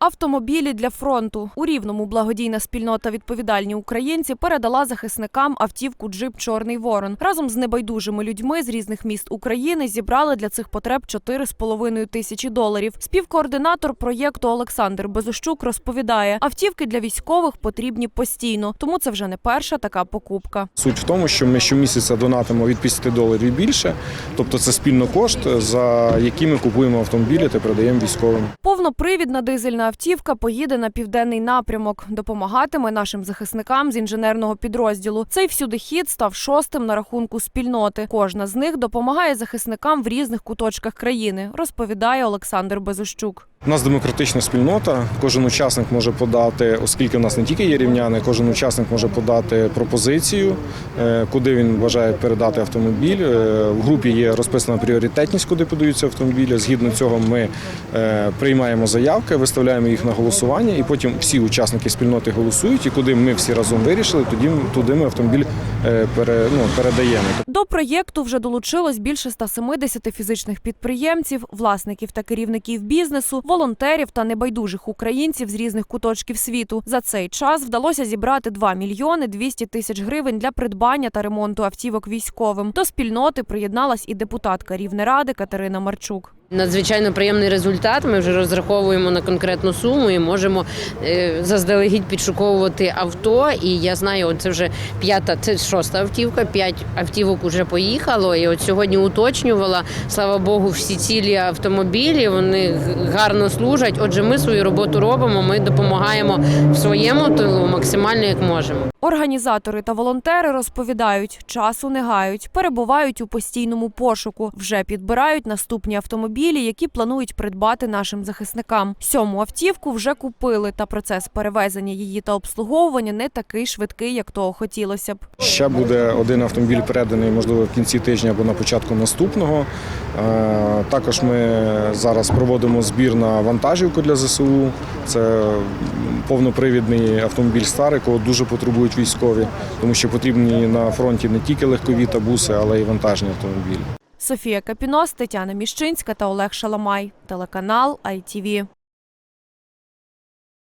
Автомобілі для фронту у рівному благодійна спільнота відповідальні українці передала захисникам автівку Джип Чорний Ворон. Разом з небайдужими людьми з різних міст України зібрали для цих потреб 4,5 тисячі доларів. Співкоординатор проєкту Олександр Безощук розповідає, автівки для військових потрібні постійно, тому це вже не перша така покупка. Суть в тому, що ми щомісяця донатимо від 50 доларів і більше, тобто це спільно кошт, за які ми купуємо автомобілі та передаємо військовим. Повнопривідна дизельна автівка поїде на південний напрямок, допомагатиме нашим захисникам з інженерного підрозділу. Цей всюдихід став шостим на рахунку спільноти. Кожна з них допомагає захисникам в різних куточках країни, розповідає Олександр Безощук. У нас демократична спільнота. Кожен учасник може подати, оскільки в нас не тільки є рівняни, кожен учасник може подати пропозицію, е, куди він бажає передати автомобіль. Е, В групі є розписана пріоритетність, куди подаються автомобілі. Згідно цього, ми е, приймаємо заявки, виставляємо їх на голосування, і потім всі учасники спільноти голосують. І куди ми всі разом вирішили, тоді туди ми автомобіль пере, ну, передаємо. До проєкту вже долучилось більше 170 фізичних підприємців, власників та керівників бізнесу, волонтерів та небайдужих українців з різних куточків світу. За цей час вдалося зібрати 2 мільйони 200 тисяч гривень для придбання та ремонту автівок військовим. До спільноти приєдналась і депутатка Рівнеради Катерина Марчук. Надзвичайно приємний результат. Ми вже розраховуємо на конкретну суму і можемо е, заздалегідь підшуковувати авто. І я знаю, це вже п'ята, це шоста автівка. П'ять автівок вже поїхало. І от сьогодні уточнювала. Слава Богу, всі цілі автомобілі вони гарно служать. Отже, ми свою роботу робимо. Ми допомагаємо в своєму тилу максимально як можемо. Організатори та волонтери розповідають, часу не гають, перебувають у постійному пошуку. Вже підбирають наступні автомобілі, які планують придбати нашим захисникам. Сьому автівку вже купили, та процес перевезення її та обслуговування не такий швидкий, як того хотілося б. Ще буде один автомобіль переданий, можливо, в кінці тижня або на початку наступного. Е, Також ми зараз проводимо збір на вантажівку для ЗСУ. Це повнопривідний автомобіль старий, кого дуже потребують військові, тому що потрібні на фронті не тільки легкові та буси, але й вантажні автомобілі. Софія Капінос, Тетяна Міщинська та Олег Шаламай. Телеканал ITV.